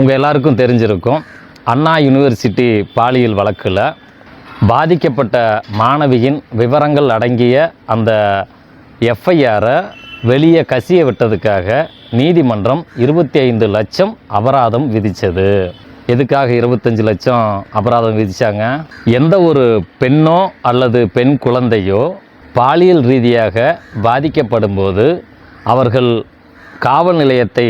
உங்கள் எல்லாருக்கும் தெரிஞ்சிருக்கும். அண்ணா யூனிவர்சிட்டி பாலியல் வழக்கில் பாதிக்கப்பட்ட மாணவியின் விவரங்கள் அடங்கிய அந்த எஃப்ஐஆரை வெளியே கசிய விட்டதுக்காக நீதிமன்றம் இருபத்தி ஐந்து லட்சம் அபராதம் விதித்தது எதுக்காக இருபத்தஞ்சு லட்சம் அபராதம் விதித்தாங்க எந்த ஒரு பெண்ணோ அல்லது பெண் குழந்தையோ பாலியல் ரீதியாக பாதிக்கப்படும்போது அவர்கள் காவல் நிலையத்தை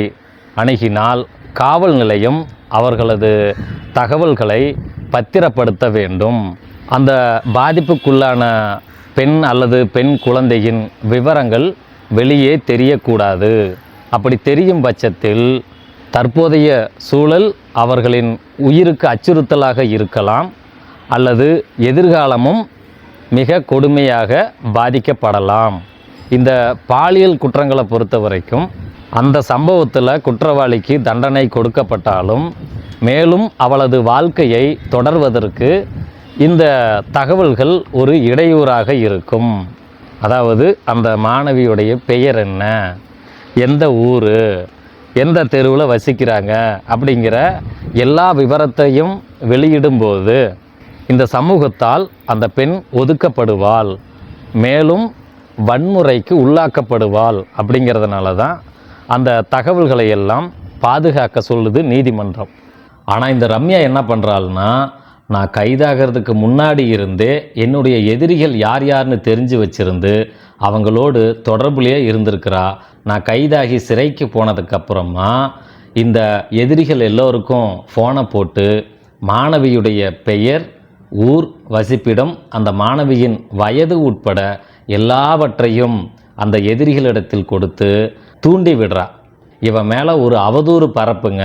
அணுகினால் காவல் நிலையம் அவர்களது தகவல்களை பத்திரப்படுத்த வேண்டும். அந்த பாதிப்புக்குள்ளான பெண் அல்லது பெண் குழந்தையின் விவரங்கள் வெளியே தெரியக்கூடாது. அப்படி தெரியும் பட்சத்தில் தற்போதைய சூழல் அவர்களின் உயிருக்கு அச்சுறுத்தலாக இருக்கலாம் அல்லது எதிர்காலமும் மிக கொடுமையாக பாதிக்கப்படலாம். இந்த பாலியல் குற்றங்களை பொறுத்த வரைக்கும் அந்த சம்பவத்தில் குற்றவாளிக்கு தண்டனை கொடுக்கப்பட்டாலும் மேலும் அவளது வாழ்க்கையை தொடர்வதற்கு இந்த தகவல்கள் ஒரு இடையூறாக இருக்கும். அதாவது அந்த மாணவியுடைய பெயர் என்ன? எந்த ஊர்? எந்த தெருவில் வசிக்கிறாங்க? அப்படிங்கிற எல்லா விவரத்தையும் வெளியிடும்போது இந்த சமூகத்தால் அந்த பெண் ஒதுக்கப்படுவாள். மேலும் வன்முறைக்கு உள்ளாக்கப்படுவாள் அப்படிங்கிறதுனால தான் அந்த தகவல்களை எல்லாம் பாதுகாக்க சொல்லுது நீதிமன்றம். ஆனால் இந்த ரம்யா என்ன பண்ணுறாள்னா நான் கைதாகிறதுக்கு முன்னாடி இருந்தே என்னுடைய எதிரிகள் யார் யாருன்னு தெரிஞ்சு வச்சிருந்து அவங்களோடு தொடர்புலேயே இருந்திருக்கிறா. நான் கைதாகி சிறைக்கு போனதுக்கப்புறமா இந்த எதிரிகள் எல்லோருக்கும் ஃபோனை போட்டு மாணவியுடைய பெயர் ஊர் வசிப்பிடம் அந்த மாணவியின் வயது உட்பட எல்லாவற்றையும் அந்த எதிரிகளிடத்தில் கொடுத்து தூண்டி விடுறா. இவன் மேலே ஒரு அவதூறு பரப்புங்க.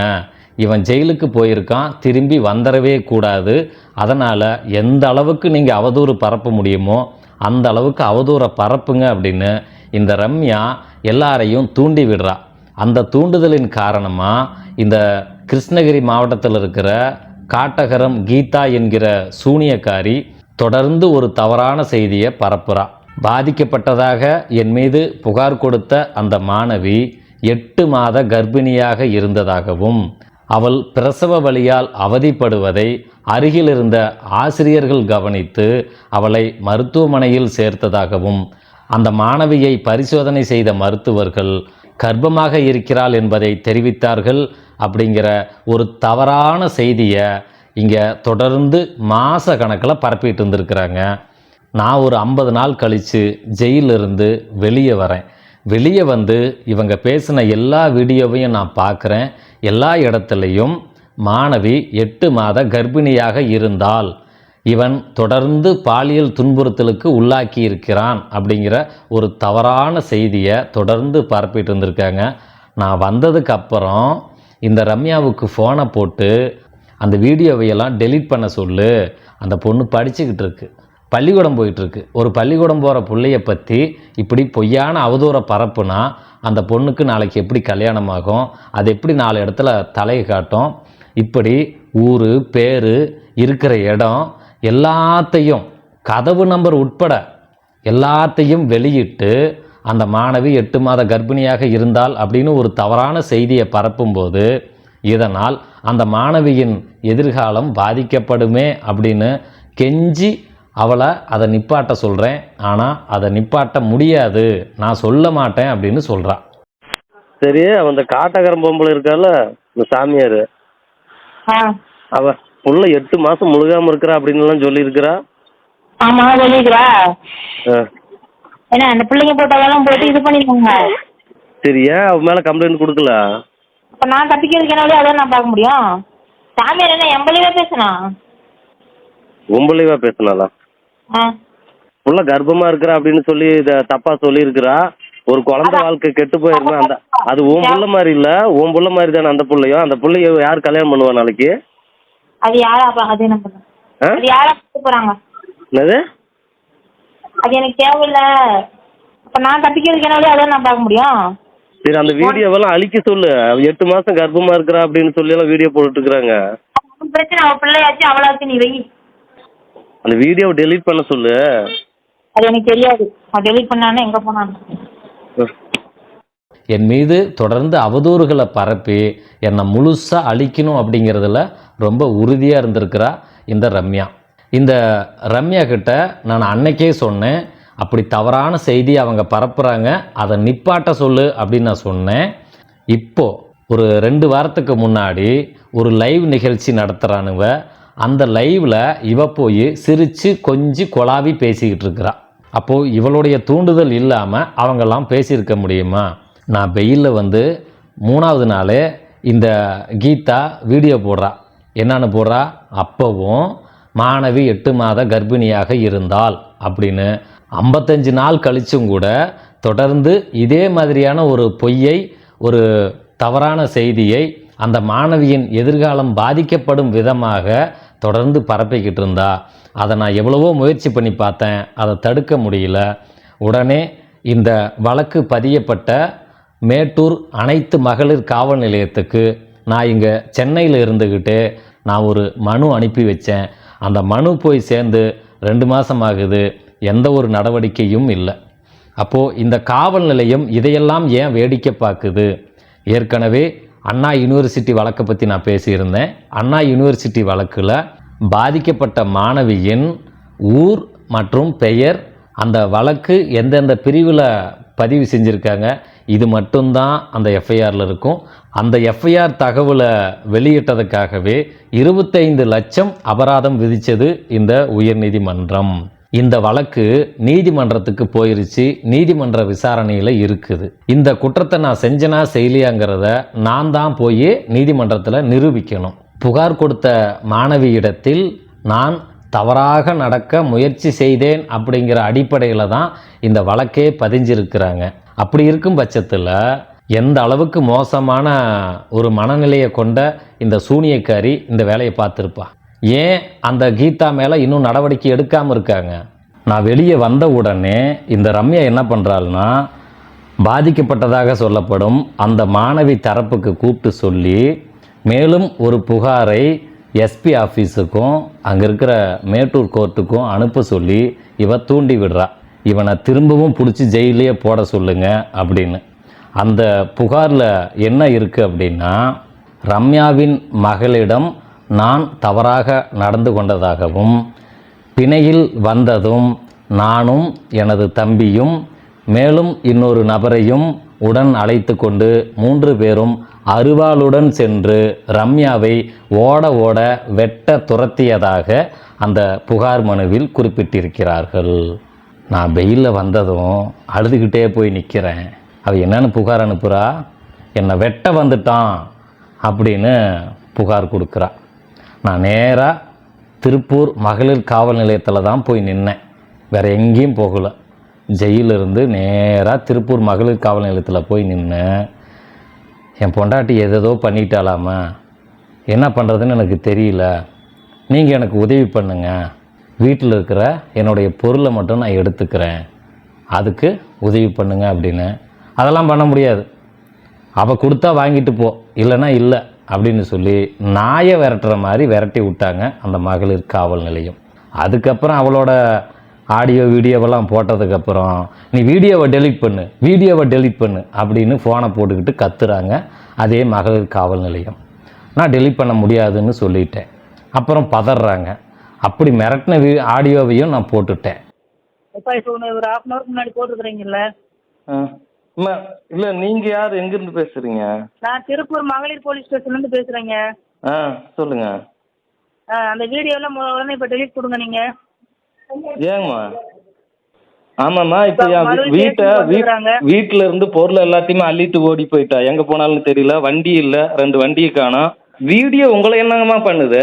இவன் ஜெயிலுக்கு போயிருக்கான் திரும்பி வந்துடவே கூடாது. அதனால் எந்த அளவுக்கு நீங்கள் அவதூறு பரப்ப முடியுமோ அந்த அளவுக்கு அவதூறை பரப்புங்க அப்படின்னு இந்த ரம்யா எல்லாரையும் தூண்டி விடுறா. அந்த தூண்டுதலின் காரணமாக இந்த கிருஷ்ணகிரி மாவட்டத்தில் இருக்கிற காட்டகரம் கீதா என்கிற சூனியக்காரி தொடர்ந்து ஒரு தவறான செய்தியை பரப்புகிறான் பாதிக்கப்பட்டதாக என் மீது புகார் கொடுத்த அந்த மாணவி எட்டு மாத கர்ப்பிணியாக இருந்ததாகவும் அவள் பிரசவ வழியால் அவதிப்படுவதை அருகில் இருந்த ஆசிரியர்கள் கவனித்து அவளை மருத்துவமனையில் சேர்த்ததாகவும் அந்த மாணவியை பரிசோதனை செய்த மருத்துவர்கள் கர்ப்பமாக இருக்கிறாள் என்பதை தெரிவித்தார்கள் அப்படிங்கிற ஒரு தவறான செய்தியை இங்கே தொடர்ந்து மாத கணக்கில் பரப்பிட்டு இருந்திருக்கிறாங்க நான் ஒரு ஐம்பது நாள் கழித்து ஜெயிலிருந்து வெளியே வரேன். வெளியே வந்து இவங்க பேசின எல்லா வீடியோவையும் நான் பார்க்குறேன். எல்லா இடத்துலையும் மாணவி எட்டு மாத கர்ப்பிணியாக இருந்தால் இவன் தொடர்ந்து பாலியல் துன்புறுத்தலுக்கு உள்ளாக்கி இருக்கிறான் அப்படிங்கிற ஒரு தவறான செய்தியை தொடர்ந்து பரப்பிட்டு இருந்திருக்காங்க. நான் வந்ததுக்கு அப்புறம் இந்த ரம்யாவுக்கு ஃபோனை போட்டு அந்த வீடியோவையெல்லாம் டெலீட் பண்ண சொல்லு. அந்த பொண்ணு படிச்சுக்கிட்டு இருக்கு. பள்ளிக்கூடம் போயிட்டுருக்கு. ஒரு பள்ளிக்கூடம் போகிற பிள்ளைய பற்றி இப்படி பொய்யான அவதூறை பரப்புனா அந்த பொண்ணுக்கு நாளைக்கு எப்படி கல்யாணம் ஆகும் அது எப்படி நாலு இடத்துல தலையை காட்டும்? இப்படி ஊர் பேர் இருக்கிற இடம் எல்லாத்தையும் கதவு நம்பர் உட்பட எல்லாத்தையும் வெளியிட்டு அந்த மாணவி எட்டு மாத கர்ப்பிணியாக இருந்தால் அப்படின்னு ஒரு தவறான செய்தியை பரப்பும்போது இதனால் அந்த மாணவியின் எதிர்காலம் பாதிக்கப்படுமே அப்படின்னு கெஞ்சி அவளை அதை நிப்பாட்ட சொல்கிறேன் ஆனால் அதை நிப்பாட்ட முடியாது. நான் சொல்ல மாட்டேன் அப்படின்னு சொல்கிறா சரி அவன் இந்த காட்டகரம் பொம்பளை இருக்கால இந்த சாமியார். அவ புள்ள எட்டு மாசம் முழுகாம இருக்கிறா அப்படின்னு எல்லாம் சொல்லியிருக்கிறா. ஆமா சொல்லிக்கிறா ஆ. ஏன்னா அந்த பிள்ளைங்க போட்டதெல்லாம் போட்டு இது பண்ணிருக்காங்க சரி ஏன் அவன் மேல கம்ப்ளைண்ட் கொடுக்கல? அப்ப நான் தப்பிக்கிறதுக்கு என்ன அதான் நான் பார்க்க முடியும். சாமியார் என்ன எம்பளிவா பேசுனா? உம்பளைவா பேசினாளா? புள்ள கர்ப்பமா இருக்கிறா அப்படின்னு சொல்லி இத தப்பா சொல்லியிருக்கிறா. ஒரு குழந்தை வாழ்க்கை கெட்டு போயிருந்தா அந்த அது உன் புள்ள மாதிரி இல்ல. உன் புள்ள மாதிரி தானே அந்த புள்ளையும் அந்த புள்ளைய யார் கல்யாணம் பண்ணுவா நாளைக்கு? அது யாரா அது என்ன யாரா போறாங்க? என்னது? அது எனக்கு தேவையில்ல. அப்ப நான் தப்பிக்கிறதுக்கு என்ன அதான் நான் பார்க்க முடியும். சரி அந்த வீடியோவெல்லாம் அழிக்க சொல்லு. எட்டு மாசம் கர்ப்பமா இருக்கிறா அப்படின்னு சொல்லி எல்லாம் வீடியோ போட்டுட்டு இருக்கிறாங்க. பிரச்சனை அவ பிள்ளையாச்சு அவளாச்சு நீ வை. அந்த வீடியோவை டெலீட் பண்ண சொல்லு. அது எனக்கு தெரியாது. அவன் டெலிட் பண்ணானே எங்க போனான்னு என் மீது தொடர்ந்து அவதூறுகளை பரப்பி என்னை முழுசாக அழிக்கணும் அப்படிங்கிறதுல ரொம்ப உறுதியாக இருந்திருக்கிறா இந்த ரம்யா. இந்த ரம்யா கிட்ட நான் அன்னைக்கே சொன்னேன் அப்படி தவறான செய்தி அவங்க பரப்புகிறாங்க அதை நிப்பாட்ட சொல்லு அப்படின்னு நான் சொன்னேன். இப்போ ஒரு ரெண்டு வாரத்துக்கு முன்னாடி ஒரு லைவ் நிகழ்ச்சி நடத்துகிறானுவ அந்த லைவில் இவ போய் சிரித்து கொஞ்சி கொலாவி பேசிக்கிட்டு இருக்கிறாள் அப்போது இவளுடைய தூண்டுதல் இல்லாமல் அவங்கெல்லாம் பேசியிருக்க முடியுமா? நான் வெயிலில் வந்து மூணாவது நாள் இந்த கீதா வீடியோ போடுறா. என்னென்னு போடுறா? அப்போவும் மாணவி எட்டு மாத கர்ப்பிணியாக இருந்தால் அப்படின்னு. ஐம்பத்தஞ்சு நாள் கழிச்சும் கூட தொடர்ந்து இதே மாதிரியான ஒரு பொய்யை ஒரு தவறான செய்தியை அந்த மாணவியின் எதிர்காலம் பாதிக்கப்படும் விதமாக தொடர்ந்து பரப்பிக்கிட்டு இருந்தா அதை நான் எவ்வளவோ முயற்சி பண்ணி பார்த்தேன் அதை தடுக்க முடியல. உடனே இந்த வழக்கு பதியப்பட்ட மேட்டூர் அனைத்து மகளிர் காவல் நிலையத்துக்கு நான் இங்கே சென்னையில் இருந்துக்கிட்டு நான் ஒரு மனு அனுப்பி வச்சேன். அந்த மனு போய் சேர்ந்து ரெண்டு மாதம் ஆகுது எந்த ஒரு நடவடிக்கையும் இல்லை. அப்போது இந்த காவல் நிலையம் இதையெல்லாம் ஏன் வேடிக்கை பார்க்குது? ஏற்கனவே அண்ணா யூனிவர்சிட்டி வழக்கை பற்றி நான் பேசியிருந்தேன். அண்ணா யூனிவர்சிட்டி வழக்கில் பாதிக்கப்பட்ட மாணவியின் ஊர் மற்றும் பெயர் அந்த வழக்கு எந்தெந்த பிரிவில் பதிவு செஞ்சுருக்காங்க இது மட்டும்தான் அந்த எஃப்ஐஆரில் இருக்கும். அந்த எஃப்ஐஆர் தகவலை வெளியிட்டதுக்காகவே இருபத்தைந்து லட்சம் அபராதம் விதித்தது இந்த உயர்நீதிமன்றம். இந்த வழக்கு நீதிமன்றத்துக்கு போயிருச்சு நீதிமன்ற விசாரணையில் இருக்குது. இந்த குற்றத்தை நான் செஞ்சனா செய்யலையாங்கிறத நான் தான் போய் நீதிமன்றத்தில் நிரூபிக்கணும். புகார் கொடுத்த மாணவியிடத்தில் நான் தவறாக நடக்க முயற்சி செய்தேன் அப்படிங்கிற அடிப்படையில் தான் இந்த வழக்கே பதிஞ்சிருக்கிறாங்க. அப்படி இருக்கும் பட்சத்தில் எந்த அளவுக்கு மோசமான ஒரு மனநிலையை கொண்ட இந்த சூனியக்காரி இந்த வேலையை பார்த்துருப்பா? ஏன் அந்த கீதா மேலே இன்னும் நடவடிக்கை எடுக்காமல் இருக்காங்க? நான் வெளியே வந்த உடனே இந்த ரம்யா என்ன பண்ணுறாள்னா பாதிக்கப்பட்டதாக சொல்லப்படும் அந்த மாணவி தரப்புக்கு கூப்பிட்டு சொல்லி மேலும் ஒரு புகாரை எஸ்பி ஆஃபீஸுக்கும் அங்கே இருக்கிற மேட்டூர் கோர்ட்டுக்கும் அனுப்ப சொல்லி இவ தூண்டி விடுறா. இவனை திரும்பவும் பிடிச்சி ஜெயிலே போட சொல்லுங்க அப்படின்னு. அந்த புகாரில் என்ன இருக்குது அப்படின்னா ரம்யாவின் மகளிடம் நான் தவறாக நடந்து கொண்டதாகவும் பிணையில் வந்ததும் நானும் எனது தம்பியும் மேலும் இன்னொரு நபரையும் உடன் அழைத்து கொண்டு மூன்று பேரும் அருவாளுடன் சென்று ரம்யாவை ஓட ஓட வெட்ட துரத்தியதாக அந்த புகார் மனுவில் குறிப்பிட்டிருக்கிறார்கள். நான் வெயிலில் வந்ததும் அழுதுகிட்டே போய் நிற்கிறேன் அவள் என்னென்னு புகார் அனுப்புகிறா என்னை வெட்ட வந்துட்டான் அப்படின்னு புகார் கொடுக்குறா. நான் நேராக திருப்பூர் மகளிர் காவல் நிலையத்தில் தான் போய் நின்னேன். வேறு எங்கேயும் போகல. ஜெயிலிருந்து நேராக திருப்பூர் மகளிர் காவல் நிலையத்தில் போய் நின்னேன். என் பொண்டாட்டி எதேதோ பண்ணிட்டாலாமா என்ன பண்ணுறதுன்னு எனக்கு தெரியல. நீங்கள் எனக்கு உதவி பண்ணுங்கள் வீட்டில் இருக்கிற என்னுடைய பொருளை மட்டும் நான் எடுத்துக்கிறேன். அதுக்கு உதவி பண்ணுங்கள் அப்படின்னு. அதெல்லாம் பண்ண முடியாது. அவள் கொடுத்தா வாங்கிட்டு போ. இல்லைன்னா இல்லை. அப்படின்னு சொல்லி நாயை விரட்டுற மாதிரி விரட்டி விட்டாங்க அந்த மகளிர் காவல் நிலையம். அதுக்கப்புறம் அவளோட ஆடியோ வீடியோவெல்லாம் போட்டதுக்கப்புறம் நீ வீடியோவை டெலீட் பண்ணு வீடியோவை டெலீட் பண்ணு அப்படின்னு ஃபோனை போட்டுக்கிட்டு கத்துறாங்க அதே மகளிர் காவல் நிலையம். நான் டெலீட் பண்ண முடியாதுன்னு சொல்லிட்டேன். அப்புறம் பதறாங்க. அப்படி மிரட்டின வீ ஆடியோவையும் நான் போட்டுட்டேன். இப்போ ஒன்று ஒரு ஹாஃப் அன் ஹவருக்கு முன்னாடி போட்டுருக்குறீங்கல்ல? இல்லை நீங்கள் யார்? எங்கேருந்து பேசுகிறீங்க நான் திருப்பூர் மகளிர் போலீஸ் ஸ்டேஷன்லேருந்து பேசுகிறேங்க ஆ சொல்லுங்கள் அந்த வீடியோலாம் உடனே இப்போ டெலீட் கொடுங்க நீங்கள் ஏங்கம்மா? ஆமாம்மா இப்போ என் வீட்டை. வீட்டில் இருந்து பொருள் எல்லாத்தையுமே அள்ளிட்டு ஓடி போயிட்டா. எங்கே போனாலும் தெரியல வண்டி இல்லை ரெண்டு வண்டியை காணோம். வீடியோ உங்களை என்னங்கம்மா பண்ணுது?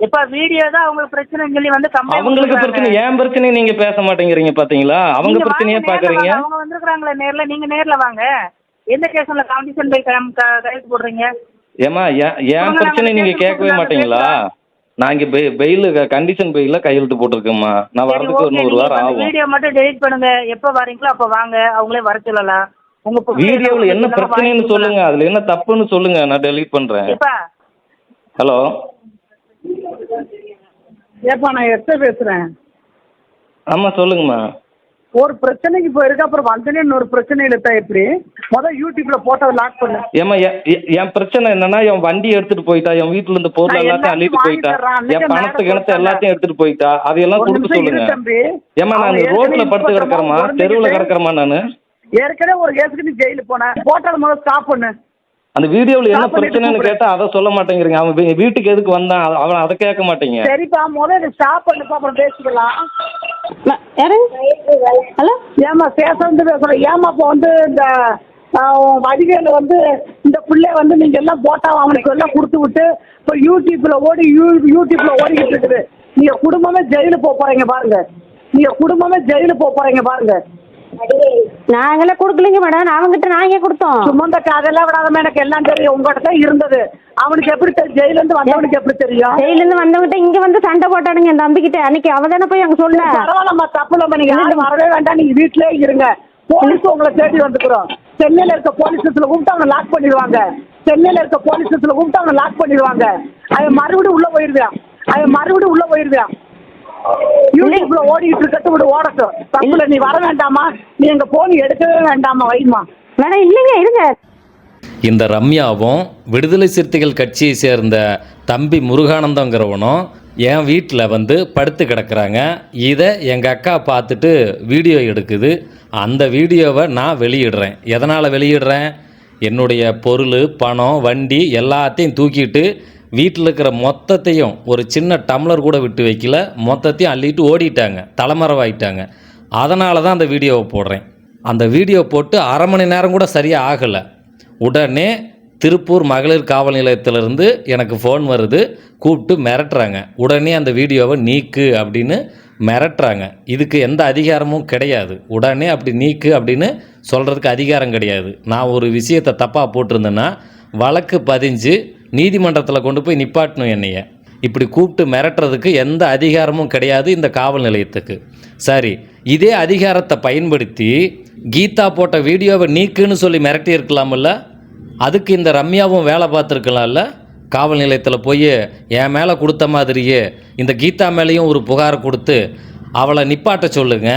எப்பா வீடியோ தான் அவங்களுக்கு பிரச்சனைன்னு சொல்லி வந்து அவங்களுக்கு பிரச்சனை ஏன் பிரச்சனை நீங்க பேச மாட்டேங்கிறீங்க பாத்தீங்களா? அவங்க நீங்க பிரச்சனையே பாக்குறீங்க. வாங்க. அவங்க வந்திருக்காங்களே நேர்ல. நீங்க நேர்ல வாங்க. எந்த கேஸ்ல காம்படிஷன் பை கையெழுத்து போடுறீங்க? ஏமா ஏன் பிரச்சனை நீங்க கேட்கவே மாட்டீங்களா? நான் இங்க பெயில் கண்டிஷன் பெயில கையெழுத்து போட்டிருக்கேம்மா. நான் வரதுக்கு ஒரு நூறு நீங்க வாரம் இப்ப ஆகும். வீடியோ மட்டும் டெலீட் பண்ணுங்க. எப்ப வரீங்களோ அப்ப வாங்க. அவங்களே வர சொல்லலாம். உங்க வீடியோவில் என்ன பிரச்சனைன்னு சொல்லுங்க. அதுல என்ன தப்புன்னு சொல்லுங்க. நான் டெலீட் பண்றேன். ஹலோ ஏப்பா நான் எத்த பேசுறேன். ஆமா சொல்லுங்கம்மா. ஒரு பிரச்சனைக்கு போயிருக்கு அப்புறம் வந்தனே இன்னொரு பிரச்சனை இழுத்தா எப்படி? முதல் யூடியூப்ல போட்டோ லாக் பண்ணு. ஏமா என் பிரச்சனை என்னன்னா என் வண்டி எடுத்துட்டு போயிட்டா என் வீட்டுல இருந்த பொருள் எல்லாத்தையும் அள்ளிட்டு போயிட்டா என் பணத்தை கிணத்தை. எல்லாத்தையும் எடுத்துட்டு போயிட்டா அதையெல்லாம் கொடுக்க சொல்லுங்க. ஏமா நான் ரோட்ல படுத்து கிடக்குறேமா தெருவுல கிடக்குறேமா நானு. ஏற்கனவே ஒரு கேஸுக்கு நீ ஜெயிலு போன. போட்டோ முதல்ல ஸ்டாப் பண்ணு. அந்த வீடியோவில் என்ன பிரச்சனைன்னு. கேட்டா அதை சொல்ல மாட்டேங்கிறீங்க. அவன் வீட்டுக்கு எதுக்கு வந்தான்? அத- அவன் அதை கேட்க மாட்டீங்க. சரிப்பா முதல்ல ஸ்டாப் பண்ணுப்பா அப்புறம் பேசிக்கலாம். யாரு? ஹலோ? ஏமா வந்து பேசுறேன் ஏமா இப்போ வந்து இந்த வடிவேல வந்து இந்த பிள்ளை வந்து நீங்க எல்லாம் போட்டா அவனுக்கு எல்லாம் கொடுத்து விட்டு இப்போ யூடியூப்ல ஓடி யூ யூடியூப்ல ஓடிக்கிட்டு இருக்குது. நீங்க குடும்பமே ஜெயிலு போக போறீங்க பாருங்க. நீங்க குடும்பமே ஜெயிலு போக போறீங்க பாருங்க. நாங்களாம் கொடுக்கலைங்க மேடம். அவங்ககிட்ட நாங்க கொடுத்தோம். சுமந்த காதெல்லாம் விடாதமா எனக்கு எல்லாம் தெரியும். உங்ககிட்ட தான் இருந்தது. அவனுக்கு எப்படி தெரியும் ஜெயில இருந்து வந்தவனுக்கு எப்படி தெரியும்? ஜெயில இருந்து வந்தவங்கிட்ட இங்க வந்து சண்டை போட்டானுங்க என் தம்பிக்கிட்ட. அன்னைக்கு அவ தானே போய் அங்க சொன்ன. பரவாயில்லம்மா தப்பு இல்லம்மா நீங்க யாரும் வரவே வேண்டாம். நீங்க வீட்லயே இருங்க. போலீஸ் உங்களை தேடி வந்துக்கிறோம். சென்னையில இருக்க போலீஸ் ஸ்டேஷன்ல கூப்பிட்டு அவனை லாக் பண்ணிடுவாங்க. சென்னையில இருக்க போலீஸ் ஸ்டேஷன்ல கூப்பிட்டு அவனை லாக் பண்ணிடுவாங்க. அவன் மறுபடியும் உள்ள போயிருவான் அவன் மறுபடியும் உள்ள போயிருவான் யூடியூப்ல ஓடிட்டு இருக்கட்டு விடு ஓடட்டும் தப்புல நீ வர வேண்டாமா? நீ எங்க போன் எடுக்கவே வேண்டாமா வைமா? மேடம் இல்லைங்க இருங்க. இந்த ரம்யாவும் விடுதலை சிறுத்தைகள் கட்சியை சேர்ந்த தம்பி முருகானந்தங்கிறவனும் என் வீட்டில் வந்து படுத்து கிடக்குறாங்க. இதை எங்கள் அக்கா பார்த்துட்டு வீடியோ எடுக்குது. அந்த வீடியோவை நான் வெளியிடுறேன். எதனால் வெளியிடுறேன்? என்னுடைய பொருள் பணம் வண்டி எல்லாத்தையும் தூக்கிட்டு வீட்டில் இருக்கிற மொத்தத்தையும் ஒரு சின்ன டம்ளர் கூட விட்டு வைக்கல. மொத்தத்தையும் அள்ளிட்டு ஓடிட்டாங்க. தலைமறைவாயிட்டாங்க. அதனால தான் அந்த வீடியோவை போடுறேன். அந்த வீடியோ போட்டு அரை மணி நேரம் கூட சரியாக ஆகலை. உடனே திருப்பூர் மகளிர் காவல் நிலையத்திலிருந்து எனக்கு ஃபோன் வருது. கூப்பிட்டு மிரட்டுறாங்க. உடனே அந்த வீடியோவை நீக்கு அப்படின்னு மிரட்டுறாங்க. இதுக்கு எந்த அதிகாரமும் கிடையாது. உடனே அப்படி நீக்கு அப்படின்னு சொல்கிறதுக்கு அதிகாரம் கிடையாது. நான் ஒரு விஷயத்தை தப்பாக போட்டிருந்தேன்னா வழக்கு பதிஞ்சு நீதிமன்றத்தில் கொண்டு போய் நிப்பாட்டணும் என்னைய. இப்படி கூப்பிட்டு மிரட்டுறதுக்கு எந்த அதிகாரமும் கிடையாது இந்த காவல் நிலையத்துக்கு. சரி இதே அதிகாரத்தை பயன்படுத்தி கீதா போட்ட வீடியோவை நீக்குன்னு சொல்லி மிரட்டி இருக்கலாம்ல அதுக்கு இந்த ரம்யாவும் வேலை பார்த்துருக்கலாம்ல? காவல் நிலையத்தில் போய் என் மேலே கொடுத்த மாதிரியே இந்த கீதா மேலேயும் ஒரு புகார் கொடுத்து அவளை நிப்பாட்ட சொல்லுங்க.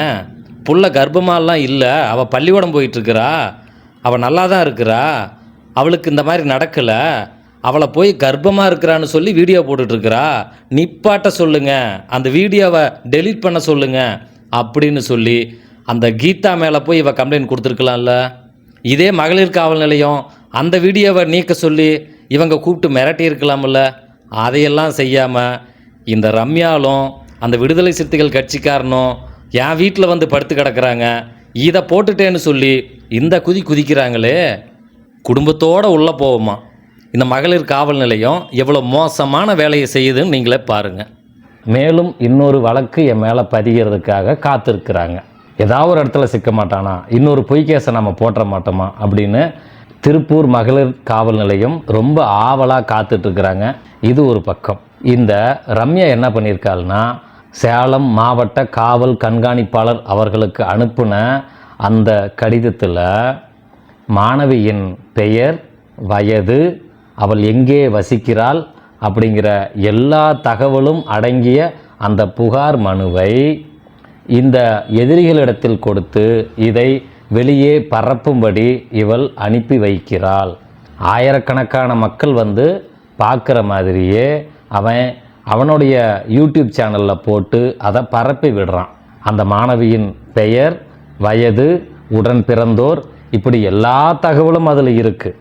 புள்ள கர்ப்பமாலாம் இல்லை அவள் பள்ளிக்கூடம் போயிட்டுருக்கிறா அவள் நல்லா தான் இருக்கிறா அவளுக்கு இந்த மாதிரி நடக்கலை அவளை போய் கர்ப்பமாக இருக்கிறான்னு சொல்லி வீடியோ போட்டுட்ருக்கிறா. நிப்பாட்ட சொல்லுங்கள் அந்த வீடியோவை டெலீட் பண்ண சொல்லுங்கள் அப்படின்னு சொல்லி அந்த கீதா மேலே போய் இவ கம்ப்ளைண்ட் கொடுத்துருக்கலாம்ல. இதே மகளிர் காவல் நிலையம் அந்த வீடியோவை நீக்க சொல்லி இவங்க கூப்பிட்டு மிரட்டி இருக்கலாம்ல. அதையெல்லாம் செய்யாமல் இந்த ரம்யாலும் அந்த விடுதலை சிறுத்தைகள் கட்சிக்காரனும் என் வீட்டில் வந்து படுத்து கிடக்குறாங்க. இதை போட்டுட்டேன்னு சொல்லி இந்த குதி குதிக்கிறாங்களே. குடும்பத்தோடு உள்ளே போவோமா? இந்த மகளிர் காவல் நிலையம் எவ்வளோ மோசமான வேலையை செய்யுதுன்னு நீங்களே பாருங்கள் மேலும் இன்னொரு வழக்கு என் மேலே பதிகிறதுக்காக காத்திருக்கிறாங்க. ஏதாவது ஒரு இடத்துல சிக்க மாட்டானா? இன்னொரு பொய் கேஸை நம்ம போட்டுற மாட்டோமா? அப்படின்னு திருப்பூர் மகளிர் காவல் நிலையம் ரொம்ப ஆவலாக காத்துட்ருக்குறாங்க. இது ஒரு பக்கம். இந்த ரம்யா என்ன பண்ணியிருக்காள்னா சேலம் மாவட்ட காவல் கண்காணிப்பாளர் அவர்களுக்கு அனுப்பின அந்த கடிதத்தில் மாணவியின் பெயர் வயது அவள் எங்கே வசிக்கிறாள் அப்படிங்கிற எல்லா தகவலும் அடங்கிய அந்த புகார் மனுவை இந்த எதிரிகளிடத்தில் கொடுத்து இதை வெளியே பரப்பும்படி இவள் அனுப்பி வைக்கிறாள். ஆயிரக்கணக்கான மக்கள் வந்து பார்க்குற மாதிரியே அவன் அவனுடைய யூடியூப் சேனலில் போட்டு அதை பரப்பி விடுறான். அந்த மாணவியின் பெயர் வயது உடன் பிறந்தோர் இப்படி எல்லா தகவலும் அதில் இருக்குது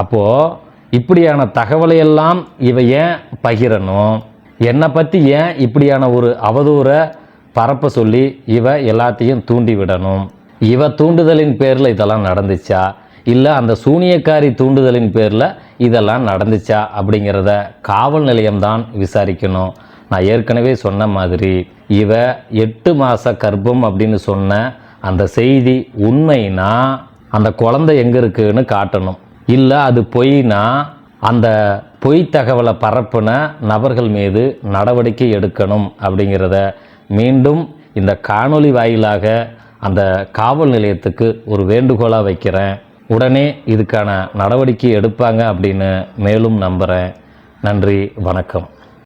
அப்போது இப்படியான தகவலை எல்லாம் இவ ஏன் பகிரணும்? என்னை பற்றி ஏன் இப்படியான ஒரு அவதூறை பரப்ப சொல்லி இவ எல்லாத்தையும் தூண்டி விடணும்? இவ தூண்டுதலின் பேரில் இதெல்லாம் நடந்துச்சா? இல்லை அந்த சூனியக்காரி தூண்டுதலின் பேரில் இதெல்லாம் நடந்துச்சா? அப்படிங்கிறத காவல் நிலையம்தான் விசாரிக்கணும். நான் ஏற்கனவே சொன்ன மாதிரி இவ எட்டு மாத கர்ப்பம் அப்படின்னு சொன்ன அந்த செய்தி உண்மைனா அந்த குழந்தை எங்கே இருக்குன்னு காட்டணும். இல்லை அது பொய்னா அந்த பொய் தகவலை பரப்புன நபர்கள் மீது நடவடிக்கை எடுக்கணும் அப்படிங்கிறத மீண்டும் இந்த காணொளி வாயிலாக அந்த காவல் நிலையத்துக்கு ஒரு வேண்டுகோளாக வைக்கிறேன். உடனே இதுக்கான நடவடிக்கை எடுப்பாங்க அப்படின்னு மேலும் நம்புகிறேன் நன்றி வணக்கம்.